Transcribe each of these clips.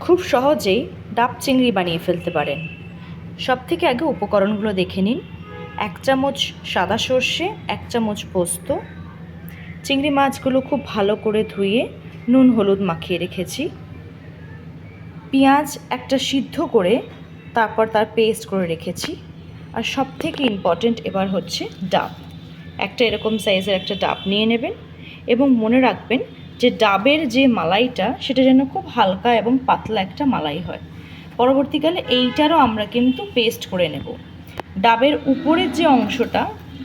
খুব সহজেই ডাব চিংড়ি বানিয়ে ফেলতে পারেন। সব থেকে আগে উপকরণগুলো দেখে নিন। এক চামচ সাদা সর্ষে, এক চামচ পোস্ত। চিংড়ি মাছগুলো খুব ভালো করে ধুয়ে নুন, হলুদ মাখিয়ে রেখেছি। পেঁয়াজ একটা সিদ্ধ করে তারপর তার পেস্ট করে রেখেছি। আর সব থেকে ইম্পর্ট্যান্ট এবার হচ্ছে ডাব। একটা এরকম সাইজের একটা ডাব নিয়ে নেবেন এবং মনে রাখবেন যে ডাবের যে মালাইটা, সেটা যেন খুব হালকা এবং পাতলা একটা মালাই হয়। পরবর্তীকালে এইটারও আমরা কিন্তু পেস্ট করে নেব। ডাবের উপরের যে অংশটা,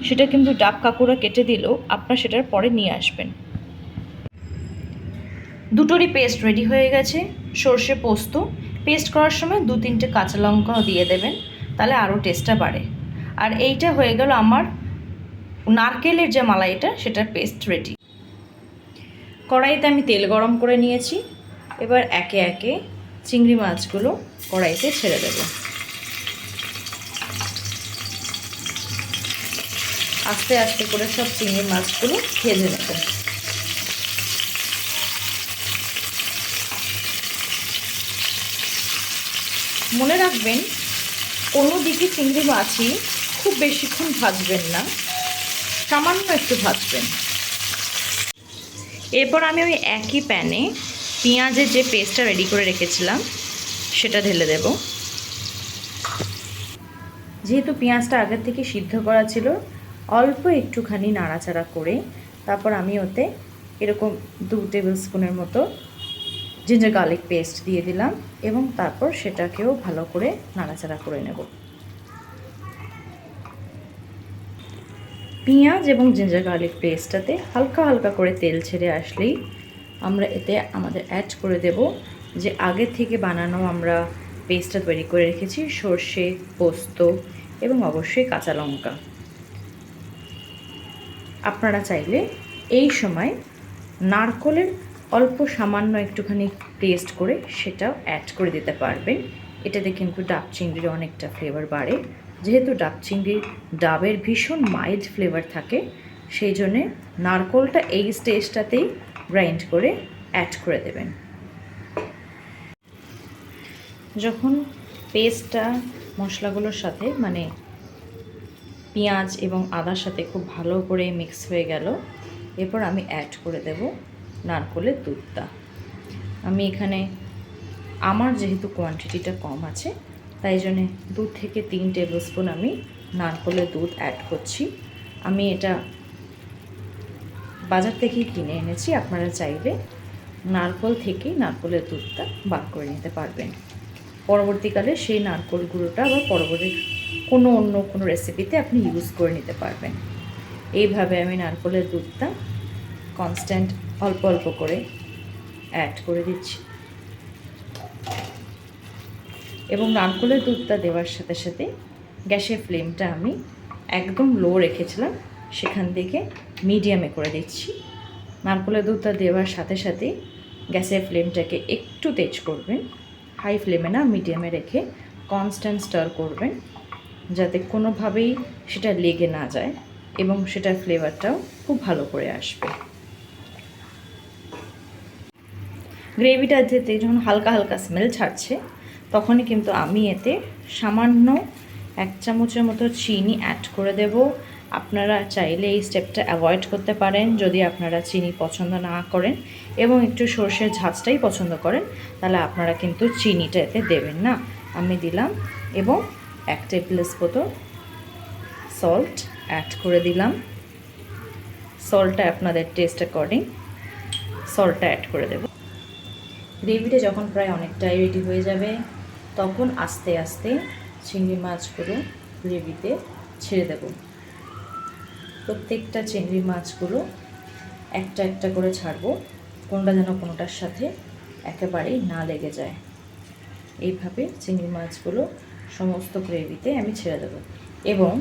সেটা কিন্তু ডাব কাকুরা কেটে দিলেও আপনার সেটার পরে নিয়ে আসবেন। দুটোরই পেস্ট রেডি হয়ে গেছে, সর্ষে পোস্ত। পেস্ট করার সময় দু তিনটে কাঁচা লঙ্কাও দিয়ে দেবেন, তাহলে আরও টেস্টটা বাড়ে। আর এইটা হয়ে গেল আমার নারকেলের যে মালাইটা, সেটার পেস্ট রেডি কড়াইতে আমি তেল গরম করে নিয়েছি। এবার একে একে চিংড়ি মাছগুলো কড়াইতে ছেড়ে দেব। আস্তে আস্তে করে সব চিংড়ি মাছগুলো ভেজে নেব। মনে রাখবেন, কোনো দিকে চিংড়ি মাছই খুব বেশিক্ষণ ভাজবেন না, সামান্য একটু ভাজবেন। এরপর আমি ওই একই প্যানে পেঁয়াজের যে পেস্টটা রেডি করে রেখেছিলাম, সেটা ঢেলে দেব। যেহেতু পেঁয়াজটা আগের থেকে সিদ্ধ করা ছিল, অল্প একটুখানি নাড়াচাড়া করে তারপর আমি ওতে এরকম দু টেবিল স্পুনের মতো জিঞ্জার গার্লিক পেস্ট দিয়ে দিলাম এবং তারপর সেটাকেও ভালো করে নাড়াচাড়া করে নেব। পেঁয়াজ এবং জিঞ্জার গার্লিক পেস্টটাতে হালকা হালকা করে তেল ছেড়ে আসলেই আমরা এতে আমাদের অ্যাড করে দেব যে আগে থেকে বানানো আমরা পেস্টটা তৈরি করে রেখেছি, সর্ষে, পোস্ত এবং অবশ্যই কাঁচা লঙ্কা। আপনারা চাইলে এই সময় নারকলের অল্প সামান্য একটুখানি পেস্ট করে সেটাও অ্যাড করে দিতে পারবেন। এটাতে কিন্তু ডাব চিংড়ির অনেকটা ফ্লেভার বাড়ে। যেহেতু ডাব চিংড়ির ডাবের ভীষণ মাইল্ড ফ্লেভার থাকে, সেই জন্যে নারকোলটা এই স্টেজটাতেই গ্রাইন্ড করে অ্যাড করে দেবেন। যখন পেস্টটা মশলাগুলোর সাথে মানে পেঁয়াজ এবং আদার সাথে খুব ভালো করে মিক্স হয়ে গেল, এরপর আমি অ্যাড করে দেব নারকোলের দুধটা। আমি এখানে আমার যেহেতু কোয়ান্টিটিটা কম আছে তাই জন্যে দু থেকে তিন টেবিল স্পুন আমি নারকোলের দুধ অ্যাড করছি। আমি এটা বাজার থেকেই কিনে এনেছি, আপনারা চাইলে নারকোল থেকেই নারকোলের দুধটা বার করে নিতে পারবেন। পরবর্তীকালে সেই নারকোল গুঁড়োটা আবার পরবর্তী কোনো অন্য কোনো রেসিপিতে আপনি ইউজ করে নিতে পারবেন। এইভাবে আমি নারকোলের দুধটা কনস্ট্যান্ট অল্প অল্প করে অ্যাড করে দিচ্ছি। এবং নারকোলের দুধটা দেওয়ার সাথে সাথে গ্যাসের ফ্লেমটা আমি একদম লো রেখেছিলাম। সেখান থেকে মিডিয়ামে করে দিচ্ছি। নারকোলের দুধটা দেওয়ার সাথে সাথে গ্যাসের ফ্লেমটাকে একটু তেজ করবেন। হাই ফ্লেমে না মিডিয়ামে রেখে কনস্ট্যান্ট স্টার করবেন যাতে কোনোভাবেই সেটা লেগে না যায় এবং সেটার ফ্লেভারটাও খুব ভালো করে আসবে। গ্রেভিটা যেতে যখন হালকা হালকা স্মেল ছাড়ছে তখনই কিন্তু আমি এতে সামান্য এক চামচের মতো চিনি অ্যাড করে দেব। আপনারা চাইলে এই স্টেপটা অ্যাভয়েড করতে পারেন যদি আপনারা চিনি পছন্দ না করেন এবং একটু সর্ষের ঝাঁজটাই পছন্দ করেন, তাহলে আপনারা কিন্তু চিনিটা এতে দেবেন না। আমি দিলাম এবং এক টেবিল স্পুন সল্ট অ্যাড করে দিলাম। সল্টটা আপনাদের টেস্ট অ্যাকর্ডিং সল্টটা অ্যাড করে দেব। গ্রেভিটা যখন প্রায় অনেকটাই রেডি হয়ে যাবে। তখন আস্তে আস্তে চিংড়ি মাছগুলো গ্রেভিতে ছেড়ে দেব। প্রত্যেকটা চিংড়ি মাছগুলো একটা একটা করে ছাড়বো, কোনটা যেন কোনোটার সাথে একেবারেই না লেগে যায়। এইভাবে চিংড়ি মাছগুলো সমস্ত গ্রেভিতে আমি ছেড়ে দেবো এবং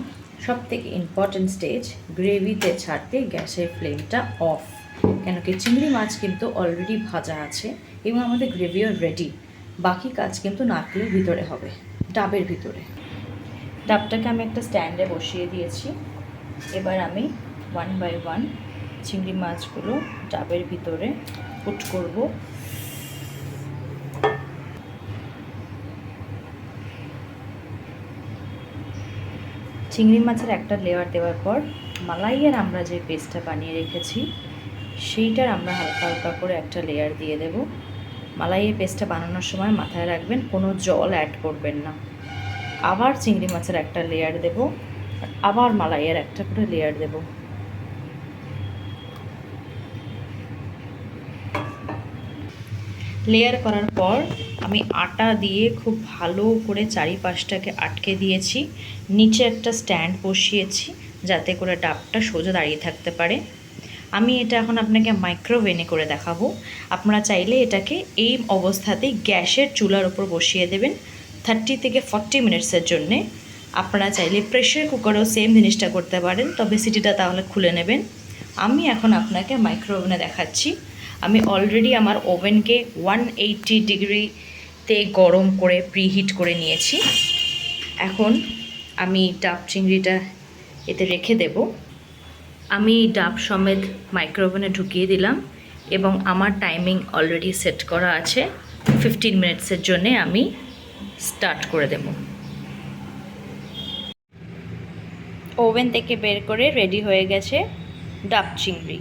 সব থেকে ইম্পর্ট্যান্ট স্টেজ গ্রেভিতে ছাড়তে গ্যাসের ফ্লেমটা অফ কেন কি চিংড়ি মাছ কিন্তু অলরেডি ভাজা আছে এবং আমাদের গ্রেভিও রেডি বাকি কাজ কিন্তু নাকলের ভিতরে হবে, ডাবের ভিতরে। ডাবটাকে আমি একটা স্ট্যান্ডে বসিয়ে দিয়েছি। এবার আমি ওয়ান বাই ওয়ান চিংড়ি মাছগুলো ডাবের ভিতরে পুট করব। চিংড়ি মাছের একটা লেয়ার দেওয়ার পর মালাইয়ের আমরা যে পেস্টটা বানিয়ে রেখেছি, সেইটার আমরা হালকা হালকা করে একটা লেয়ার দিয়ে দেবো। মালাইয়ের পেস্টটা বানানোর সময় মাথায় রাখবেন, কোনো জল অ্যাড করবেন না। আবার চিংড়ি মাছের একটা লেয়ার দেব আবার মালাইয়ের একটা করে লেয়ার দেব। লেয়ার করার পর আমি আটা দিয়ে খুব ভালো করে চারিপাশটাকে আটকে দিয়েছি, নিচে একটা স্ট্যান্ড বসিয়েছি, যাতে করে ডাবটা সোজা দাঁড়িয়ে থাকতে পারে। আমি এটা এখন আপনাকে মাইক্রোওভেনে করে দেখাবো। আপনারা চাইলে এটাকে এই অবস্থাতেই গ্যাসের চুলার ওপর বসিয়ে দেবেন। থার্টি থেকে ফর্টি মিনিটসের জন্যে। আপনারা চাইলে প্রেশার কুকারেও সেম জিনিসটা করতে পারেন, তবে সিটিটা তাহলে খুলে নেবেন। আমি এখন আপনাকে মাইক্রোওভেনে দেখাচ্ছি। আমি অলরেডি আমার ওভেনকে ওয়ান এইটটি ডিগ্রিতে গরম করে প্রিহিট করে নিয়েছি। এখন আমি ডাব চিংড়িটা এতে রেখে দেব। আমি ডাব সমেত মাইক্রোওভেনে ঢুকিয়ে দিলাম এবং আমার টাইমিং অলরেডি সেট করা আছে। ফিফটিন মিনিটসের জন্যে আমি স্টার্ট করে দেব। ওভেন থেকে বের করে রেডি হয়ে গেছে ডাব চিংড়ি।